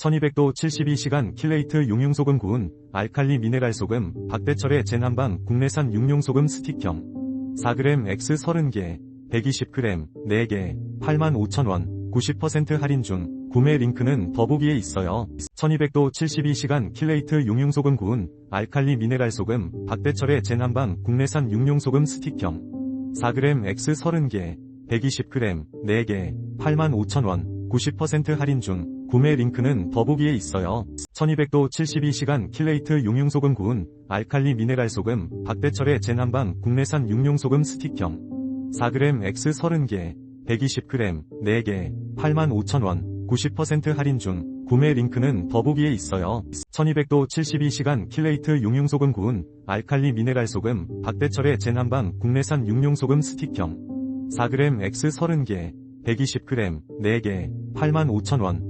1200도 72시간 킬레이트 용융소금 구운 알칼리 미네랄 소금 박대철의 젠한방 국내산 육룡소금 스틱형 4g X 30개 120g 4개 85,000원 90% 할인 중 구매 링크는 더보기에 있어요. 1200도 72시간 킬레이트 용융소금 구운 알칼리 미네랄 소금 박대철의 젠한방 국내산 육룡소금 스틱형 4g X 30개 120g 4개 85,000원 90% 할인 중 구매 링크는 더보기에 있어요. 1200도 72시간 킬레이트 용융소금 구운 알칼리 미네랄 소금 박대철의 젠한방 국내산 육룡소금 스틱형 4g X 30개 120g 4개 85,000원 90% 할인 중 구매 링크는 더보기에 있어요. 1200도 72시간 킬레이트 용융소금 구운 알칼리 미네랄 소금 박대철의 젠한방 국내산 육룡소금 스틱형 4g X 30개 120g 4개 85,000원